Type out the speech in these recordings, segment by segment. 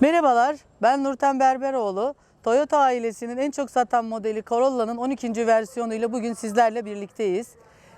Merhabalar, ben Nurten Berberoğlu. Toyota ailesinin en çok satan modeli Corolla'nın 12. versiyonuyla bugün sizlerle birlikteyiz.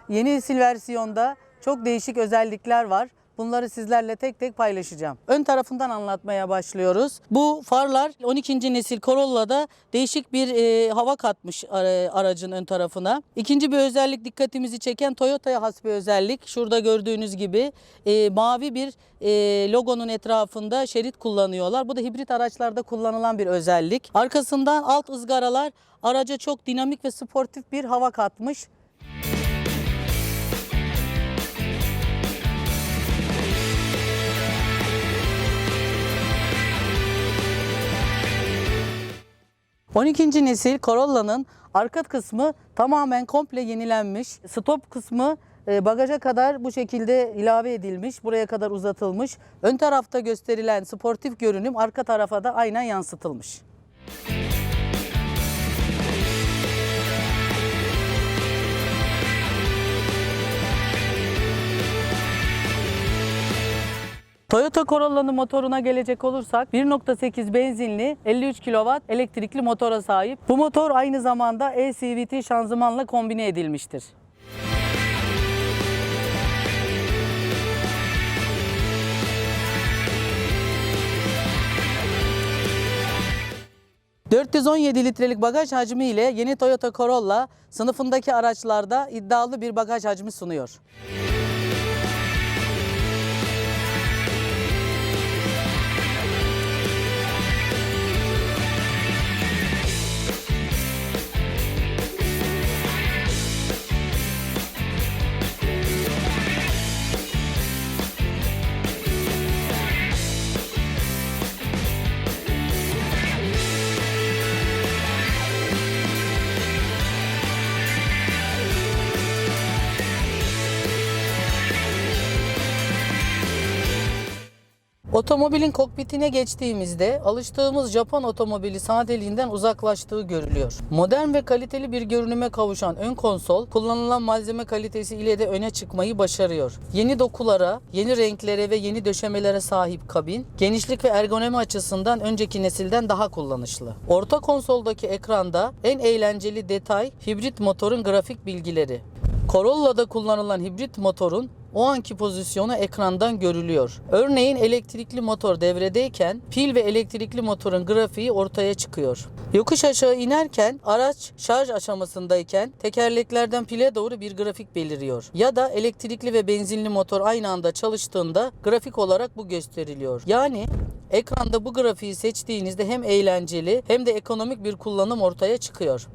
Yeni nesil versiyonda çok değişik özellikler var. Bunları sizlerle tek tek paylaşacağım. Ön tarafından anlatmaya başlıyoruz. Bu farlar 12. nesil Corolla'da değişik bir e, hava katmış ara- aracın ön tarafına. İkinci bir özellik dikkatimizi çeken Toyota'ya has bir özellik. Şurada gördüğünüz gibi e, mavi bir e, logonun etrafında şerit kullanıyorlar. Bu da hibrit araçlarda kullanılan bir özellik. Arkasından alt ızgaralar araca çok dinamik ve sportif bir hava katmış. ...12. nesil Corolla'nın arka kısmı tamamen komple yenilenmiş. Stop kısmı e, bagaja kadar bu şekilde ilave edilmiş. Buraya kadar uzatılmış. Ön tarafta gösterilen sportif görünüm arka tarafa da aynen yansıtılmış. Toyota Corolla'nın motoruna gelecek olursak 1.8 benzinli 53 kW elektrikli motora sahip. Bu motor aynı zamanda e-CVT şanzımanla kombine edilmiştir. ...417 litrelik bagaj hacmi ile yeni Toyota Corolla... ...sınıfındaki araçlarda iddialı bir bagaj hacmi sunuyor. Otomobilin kokpitine geçtiğimizde alıştığımız Japon otomobili sadeliğinden uzaklaştığı görülüyor. Modern ve kaliteli bir görünüme kavuşan ön konsol kullanılan malzeme kalitesi ile de öne çıkmayı başarıyor. Yeni dokulara, yeni renklere ve yeni döşemelere sahip kabin genişlik ve ergonomi açısından önceki nesilden daha kullanışlı. Orta konsoldaki ekranda en eğlenceli detay hibrit motorun grafik bilgileri. Corolla'da kullanılan hibrit motorun o anki pozisyonu ekrandan görülüyor. Örneğin elektrikli motor devredeyken pil ve elektrikli motorun grafiği ortaya çıkıyor. Yokuş aşağı inerken araç şarj aşamasındayken tekerleklerden pile doğru bir grafik beliriyor. Ya da elektrikli ve benzinli motor aynı anda çalıştığında grafik olarak bu gösteriliyor. Yani ekranda bu grafiği seçtiğinizde hem eğlenceli hem de ekonomik bir kullanım ortaya çıkıyor.